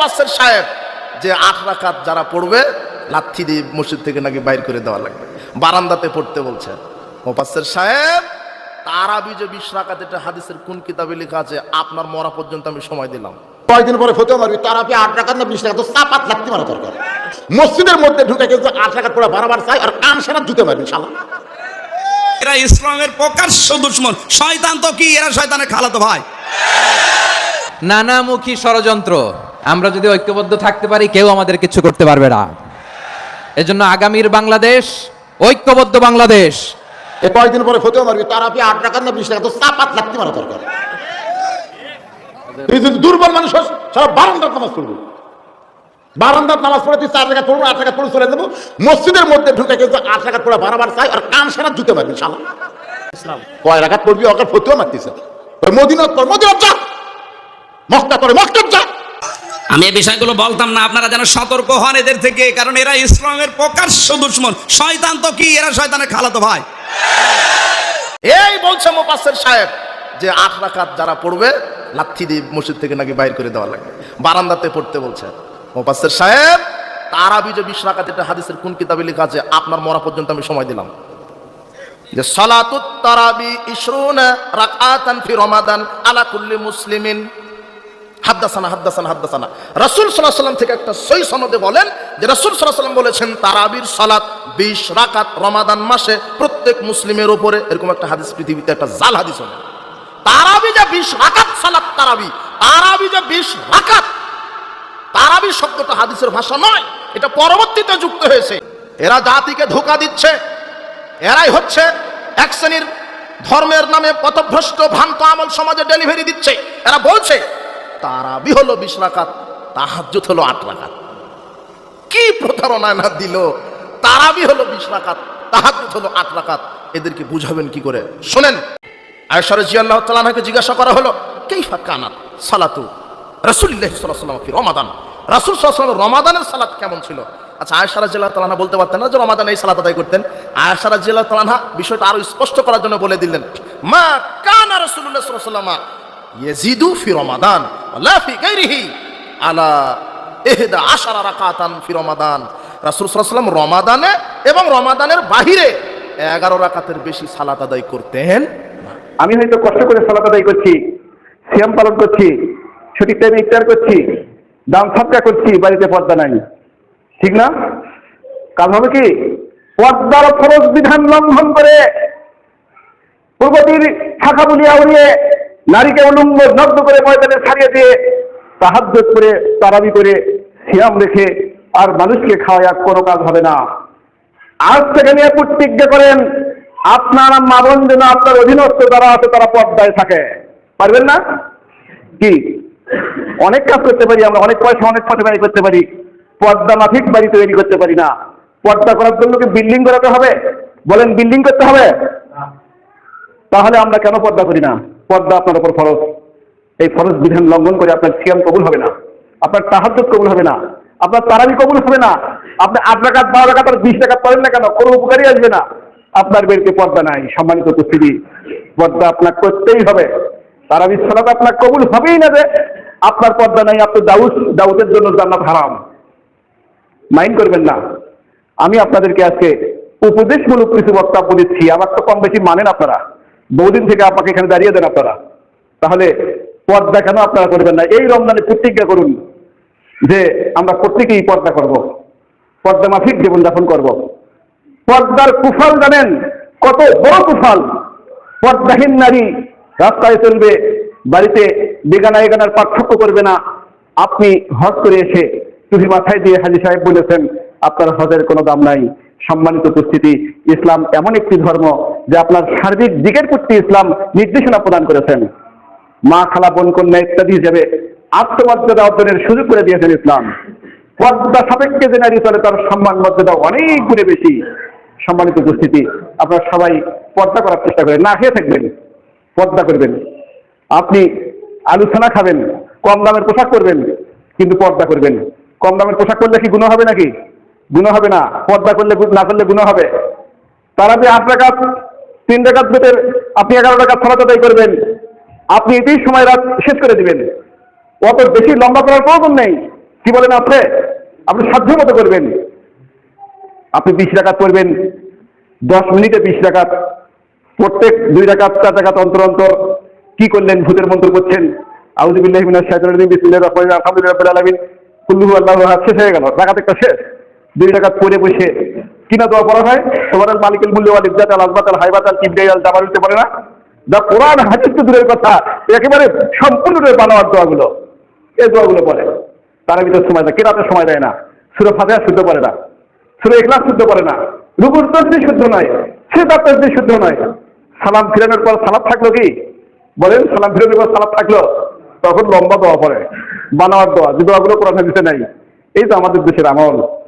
মোপাসের সাহেব যে আট রাকাত যারা পড়বে লাথি দিয়ে মসজিদ থেকে নাকি বাইর করে দেওয়া লাগবে। বারান্দাতে পড়তে বলছে মোপাসের সাহেব তারাবি যে বিশ রাকাত এটা হাদিসের কোন কিতাবে লেখা আছে? আপনার মরা পর্যন্ত আমি সময় দিলাম। কয়েকদিন পরে ফতে মারবি তার আপনি আট টাকা না বিশ টাকা তো চাপাত লাগতে মারা দরকার। মসজিদের মধ্যে ঢুকে কিন্তু আট টাকা পড়া বারবার চাই আর কান সারা জুতে মারবি শালা এরা ইসলামের প্রকাশ্য দুশ্মন। শয়তান তো কি? এরা শয়তানের খালাতো ভাই। নানামুখী ষড়যন্ত্র। আমরা যদি ঐক্যবদ্ধ থাকতে পারি, কেউ আমাদের কিছু করতে পারবে না। এজন্য আগামীর বাংলাদেশ, ঐক্যবদ্ধ বাংলাদেশ। কয়েকদিন পরে ফতে মারবি, তার আপনি আট না বিশ টাকা তো লাগতে মারা দরকার। তুই যদি দুর্বল মানুষ হস, সারা বারান্দার নামাজ পড়বি। বারান্দার নামাজ পড়ে তুই চার টাকা আট টাকা চলে মসজিদের মধ্যে ঢুকে কিন্তু আট টাকা পড়া বারবার চাই, আর কান সারা জুতে মারবি শালা কয় রাখাত পড়বি ওকে ফতেও মদিনত যা। মক্কা করে মক্কা যা। আমি এই বিষয়গুলো বলতাম না, আপনারা যেন সতর্ক হন এদের থেকে, কারণ এরা ইসলামের প্রকাশ্য দুশ্মন। শয়তান তো কি? এরা শয়তানের খালাতো ভাই। এই বলছে মোপাসের সাহেব যে আট রাকাত যারা পড়বে, লাথি দিয়ে মসজিদ থেকে নাকি বাইর করে দেওয়া লাগবে বারান্দাতে পড়তে বলছে। মোপাসের সাহেব, তারাবি যে বিশ রাকাত, এটা হাদিসের কোন কিতাবে লেখা আছে? আপনার মরা পর্যন্ত আমি সময় দিলাম। যে সালাতুত তারাবি ইসরুনা রাকাতান ফি রমাদান আলা কুল্লি মুসলিমিন। হাদ্দাসানা হাদ্দাসানা হাদ্দাসানা। রাসূল আলাইহি সাল্লাম থেকে একটা সই সনদে বলেন যে রাসূল আলাইহি সাল্লাম বলেছেন, তারাবির সালাত 20 রাকাত রমাদান মাসে প্রত্যেক মুসলিমের উপরে, এরকম একটা হাদিস পৃথিবীতে, একটা জাল হাদিস হলো তারাবি যে 20 রাকাত সালাত তারাবি তারাবি যে 20 রাকাত, তারাবি শব্দটা হাদিসের ভাষা নয়, এটা পরবর্তীতে যুক্ত হয়েছে। এরা জাতিকে ধোকা দিচ্ছে, এরাই হচ্ছে এক শ্রেণির ধর্মের নামে পথভ্রষ্ট, ভ্রান্ত আমল সমাজে ডেলিভারি দিচ্ছে। এরা বলছে তারাবি হলো বিশ রাকাত, তাহাজ্জুদ হলো আট রাকাত। কি প্রতারণা না দিল? তারাবি হলো বিশ রাকাত, তাহাজ্জুদ হলো আট রাকাত। এদেরকে বুঝাবেন কি করে? শোনেন আয়সার জি আল্লাহ জিজ্ঞাসা করা হলো, কেইফা কানাত সালাতু রসুল্লাহ সাল্লাম ফি রমাদান? রাসুল সাল্লাম রমাদানের সালাত কেমন ছিল? আচ্ছা আয়সারা জেলা তালানা বলতে পারতেন না যে রমাদান এই সালাত আদায় করতেন। আয়সারা জেলা তালানা বিষয়টা আরও স্পষ্ট করার জন্য বলে দিলেন, মা কানা রসুল্লাহ সাল্লাম এবং রমাদানের বাহিরে 11 রাকাতের বেশি সালাত আদায় করতেন আমি হয়তো কষ্ট করে সালাত আদায় করছি, সিয়াম পালন করছি, সঠিক টাইমে ইফতার করছি, দাম সাতটা করছি, বাড়িতে পর্দা নাই। ঠিক না? কাজ হবে কি, পর্দার ফরজ বিধান লঙ্ঘন করে পূর্বতীর শাখা বুলিয়া উড়িয়ে নারীকে উলঙ্গ নগ্ন করে ময়দানে ছাড়িয়ে দিয়ে তাহাজ্জত করে তারাবি করে সিয়াম রেখে আর মানুষকে খাওয়ায় কোনো কাজ হবে না। আজ থেকে নিয়ে প্রতিজ্ঞা করেন আপনার মা বোন যেন আপনার অধীনস্থ যারা আছে তারা পর্দায় থাকে। পারবেন না? কি? অনেক কাজ করতে পারি আমরা অনেক পয়সা অনেক পথে ব্যয় করতে পারি। পর্দা মাফিক বাড়ি তৈরি করতে পারি না। পর্দা করার জন্য কি বিল্ডিং করাতে হবে? বলেন বিল্ডিং করতে হবে? তাহলে আমরা কেন পর্দা করি না? পর্দা আপনার উপর ফরজ। এই ফরজ বিধান লঙ্ঘন করে আপনার সিয়াম কবুল হবে না। আপনার তাহাজ্জুদ কবুল হবে না। আপনার তারাবি কবুল হবে না। আপনি আট টাকা বারো টাকা তার বিশ টাকা পারেন না কেন? কোনো উপকারই আসবে না। আপনার বেরকে পর্দা নাই। সম্মানিত উপস্থিতি, পর্দা আপনার করতেই হবে। তারাবি সালাত আপনার কবুল হবেই না যে আপনার পর্দা নাই, আপনি দাউদ, দাউদের জন্য জান্নাত হারাম। মাইন্ড করবেন না। আমি আপনাদেরকে আজকে উপদেশমূলক কিছু বক্তব্য দিচ্ছি। আমার তো কম বেশি মানেন আপনারা। বহুদিন থেকে আপনাকে এখানে দাঁড়িয়ে দেন আপনারা। তাহলে পর্দা কেন আপনারা করবেন না? এই রমজানে প্রতিজ্ঞা করুন যে আমরা প্রত্যেকেই পর্দা করব। পর্দা মাফিক জীবনযাপন করব। পর্দার কুফল জানেন? কত বড় কুফল। পর্দাহীন নারী রাস্তায় চলবে, বাড়িতে বেগানা এগানার পার্থক্য করবে না। আপনি হজ করে এসে টুপি মাথায় দিয়ে হাজি সাহেব বলেছেন, আপনার হজের কোনো দাম নাই। সম্মানিত উপস্থিতি, ইসলাম এমন একটি ধর্ম যে আপনার সার্বিক দিকের প্রতি ইসলাম নির্দেশনা প্রদান করেছেন। মা খালা, বোন, কন্যা ইত্যাদি হিসেবে আত্মমর্যাদা অর্জনের সুযোগ করে দিয়েছেন ইসলাম। পর্দা সাপেক্ষে যে নারী চলে, তার সম্মান মর্যাদা অনেক গুণে বেশি। সম্মানিত উপস্থিতি, আপনারা সবাই পর্দা করার চেষ্টা করেন। না, খেয়ে থাকবেন, পর্দা করবেন। আপনি আলোচনা খাবেন, কম দামের পোশাক করবেন কিন্তু পর্দা করবেন। কম দামের পোশাক করলে কি গুণ হবে নাকি? গুণ হবে না। পর্দা করলে, না করলে গুণ হবে। তারা যে আট তিন টাকার বেতের আপনি এগারো টাকা ছড়াতে আদায় করবেন। আপনি এতেই সময় রাত শেষ করে দিবেন। অত বেশি লম্বা করার প্রয়োজন নেই। কি বলেন আছে আপনি সাধ্য মতো করবেন। আপনি বিশ টাকা করবেন। দশ মিনিটে বিশ টাকা প্রত্যেক দুই টাকা চার টাকা অন্তর অন্তর। কি করলেন? ভূতের মন্ত্র করছেন আউযুবিল্লাহি মিনাশ শেষ হয়ে গেল। টাকা একটা শেষ। দুই টাকা পড়ে বসে কিনা দোয়া পড়া হয় তোমার মালিকের মূল্য ওয়াল ইজ্জাত, আল আজমাত, আল হাইবাত, আল কিবরিয়াই আল না? যা কোরআন হাদিস তো দূরের কথা একেবারে সম্পূর্ণরূপে বানাওয়ার দোয়াগুলো। এই দোয়াগুলো পড়ে। তার ভিতরে সময় দেয়। কেরাতে সময় দেয় না। সুরে ফাতেহা শুদ্ধ করে না। সুরে ইখলাস শুদ্ধ করে না। রুকুর তসবি শুদ্ধ নয়। সে তার তসবি শুদ্ধ নয়। সালাম ফিরানোর পর সালাদ থাকল কি? বলেন, সালাম ফিরানোর পর সালাদ থাকল? তখন লম্বা দোয়া পড়ে। বানাওয়ার দোয়া। যে দোয়াগুলো কোরআন হাদিসে নাই। এই তো আমাদের দেশের আমল।